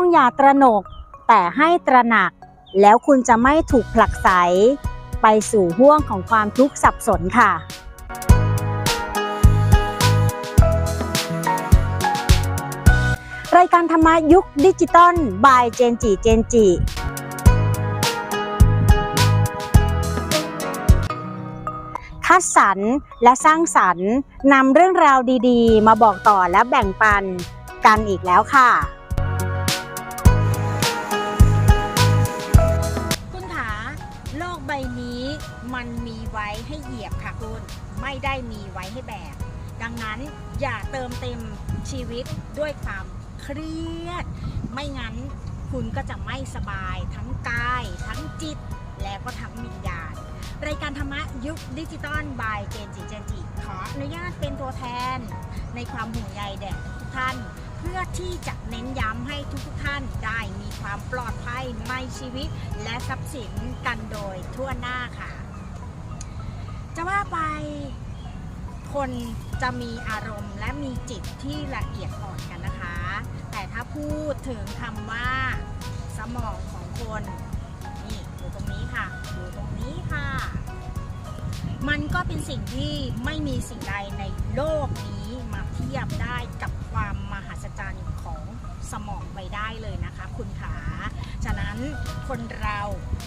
งอย่าตระหนก แต่ให้ตระหนัก แล้วคุณจะไม่ถูกผลักไส ไปสู่ห่วงของความทุกข์สับสนค่ะ รายการธรรมยุคดิจิตอลบายเจนจีเจนจีคัดสรรและสร้างสรรค์นำเรื่องราวดีๆ มาบอกต่อและแบ่งปันกันอีกแล้วค่ะ มันมีไว้ให้เหยียบค่ะคุณ ไม่ได้มีไว้ให้แบก ดังนั้นอย่าเติมเต็มชีวิตด้วยความเครียด ไม่งั้นคุณก็จะไม่สบายทั้งกาย ทั้งจิต และก็ทั้งวิญญาณ รายการธรรมะยุคดิจิตอลบายเจนจิเจนจิขออนุญาตเป็นตัวแทน ในความห่วงใยแด่ทุกท่านเพื่อที่จะเน้นย้ำให้ทุกท่านได้มีความปลอดภัยในชีวิต และทรัพย์สินกันโดยทั่วหน้าค่ะ จะว่าไปคนจะมีอารมณ์และมีจิตที่ละเอียดอ่อนกันนะคะ แต่ถ้าพูดถึงคำว่า สมองของคนนี่อยู่ตรงนี้ค่ะอยู่ตรงนี้ค่ะ มันก็เป็นสิ่งที่ไม่มีสิ่งใดในโลกนี้มาเทียบได้กับความมหัศจรรย์ของสมองไปได้เลยนะคะ คุณขาฉะ คนเรา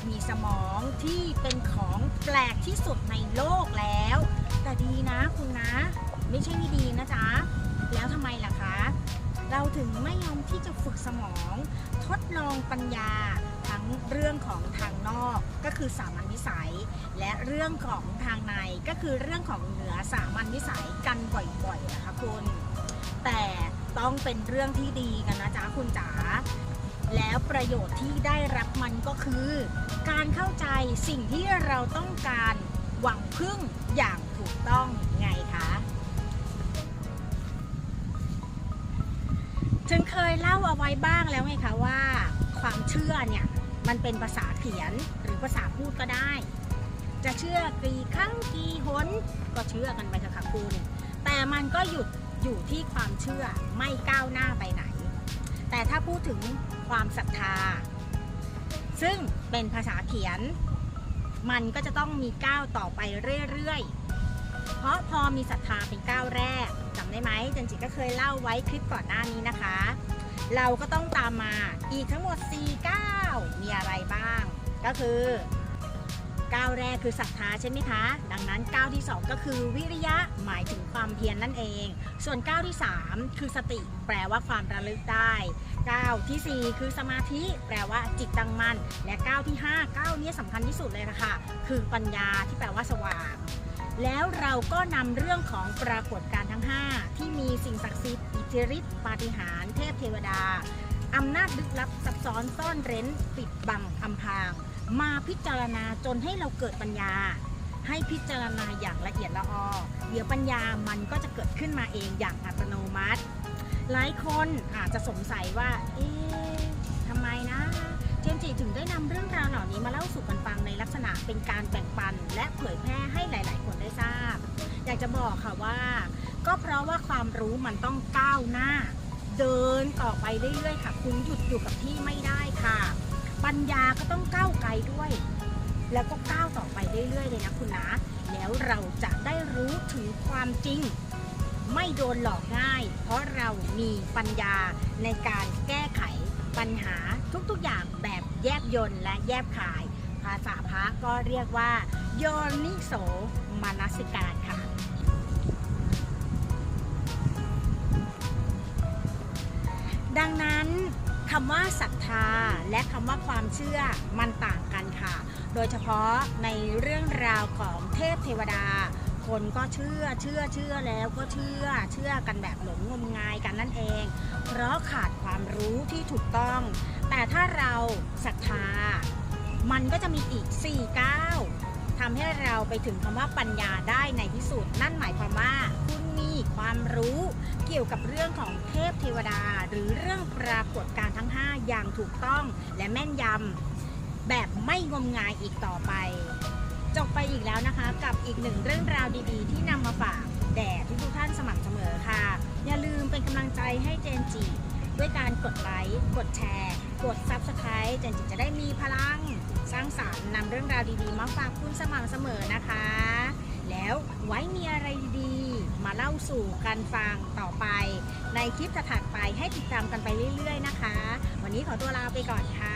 มีสมองที่เป็นของแปลกที่สุดในโลกแล้ว แต่ดีนะคุณนะ ไม่ใช่ไม่ดีนะจ๊ะ แล้วทำไมล่ะคะ เราถึงไม่ยอมที่จะฝึกสมอง ทดลองปัญญาทั้งเรื่องของทางนอกก็คือสามัญวิสัย และเรื่องของทางในก็คือเรื่องของเหนือสามัญวิสัยกันบ่อยๆนะคะคุณ แต่ต้องเป็นเรื่องที่ดีกันนะจ๊ะคุณจ๋า แล้วประโยชน์ที่ได้รับมันก็คือ การเข้าใจสิ่งที่เราต้องการหวังพึ่งอย่างถูกต้องไงคะฉันเคยเล่าเอาไว้บ้างแล้วไงคะว่า ความเชื่อเนี่ยมันเป็นภาษาเขียนหรือภาษาพูดก็ได้ จะเชื่อกี่ครั้งกี่หนก็เชื่อกันไปเถอะค่ะคุณแต่มันก็หยุดอยู่ที่ความเชื่อไม่ก้าวหน้าไปไหน แต่ถ้าพูดถึงความศรัทธา ซึ่งเป็นภาษาเขียน มันก็จะต้องมีก้าวต่อไปเรื่อยๆ เพราะพอมีศรัทธาเป็นก้าวแรกจำได้ไหมจันจิก็เคยเล่าไว้คลิปก่อนหน้านี้นะคะ เราก็ต้องตามมาอีกทั้งหมด4ก้าวมีอะไรบ้าง ก็คือ ก้าวแรกคือศรัทธาใช่ไหมคะ ดังนั้นก้าวที่ 2 ก็คือวิริยะหมายถึงความเพียรนนั่นเอง ส่วนก้าวที่ 3 คือสติ แปลว่าความระลึกได้ก้าวทีสี่4 คือสมาธิ แปลว่าจิตตั้งมั่น และก้าวที่5ก้าวนี้สำคัญที่สุดเลยนะคะคือปัญญาที่แปลว่าสว่างแล้วเราก็นำเรื่องของปรากฏการณ์ทั้ง 5 ที่มีสิ่งศักดิ์สิทธิ์อิทธิฤทธิปาฏิหาริย์เทพเทวดาอำนาจลึกลับซับซ้อนซ่อนเร้น ปิดบังอำพราง มาพิจารณาจนให้เราเกิดปัญญา ให้พิจารณาอย่างละเอียดละออเดี๋ยวปัญญามันก็จะเกิดขึ้นมาเองอย่างอัตโนมัติ หลายคนอาจจะสงสัยว่า เอ๊ะทำไมนะเจมส์จีถึงได้นำเรื่องราวเหล่านี้มาเล่าสู่กันฟังในลักษณะเป็นการแบ่งปัน และเผยแพร่ให้หลาย ๆ คนได้ทราบ อยากจะบอกค่ะว่า ก็เพราะว่าความรู้มันต้องก้าวหน้า เดินต่อไปเรื่อย ๆ ค่ะ คุณหยุดอยู่กับที่ไม่ได้ค่ะ ปัญญาก็ต้องก้าวไกลด้วย แล้วก็ก้าวต่อไปเรื่อยๆเลยนะคุณนะ แล้วเราจะได้รู้ถึงความจริง ไม่โดนหลอกง่าย เพราะเรามีปัญญาในการแก้ไขปัญหาทุกๆอย่างแบบแยบยนต์และแยบขาย ภาษาพระก็เรียกว่า โยนิโสมนสิการค่ะดังนั้น คำว่าศรัทธาและคำว่าความเชื่อมันต่างกันค่ะ โดยเฉพาะในเรื่องราวของเทพเทวดา คนก็เชื่อเชื่อเชื่อแล้วก็เชื่อเชื่อกันแบบหลงงมงายกันนั่นเอง เพราะขาดความรู้ที่ถูกต้อง แต่ถ้าเราศรัทธา มันก็จะมีอีก4ก้าวทำให้เราไปถึงคำว่าปัญญาได้ในที่สุด นั่นหมายความว่าคุณ ความรู้เกี่ยวกับเรื่องของเทพเทวดา หรือเรื่องปรากฏการ์ทั้ง 5 อย่างถูกต้องและแม่นยำแบบไม่งมงายอีกต่อไป จบไปอีกแล้วนะคะกับอีกหนึ่งเรื่องราวดีๆ ที่นำมาฝากแด่ทุกๆท่านสม่ำเสมอค่ะ อย่าลืมเป็นกำลังใจให้เจนจีด้วยการกดไลค์ กดแชร์ กด Subscribe จันจิจะได้มีพลัง สร้างสารรค์นำเรื่องราวดีๆ มาฝากคุณสม่ำเสมอนะคะ สู่การฟังต่อไป ในคลิปถัดไปให้ติดตามกันไปเรื่อย ๆ นะคะ วันนี้ขอตัวลาไปก่อนค่ะ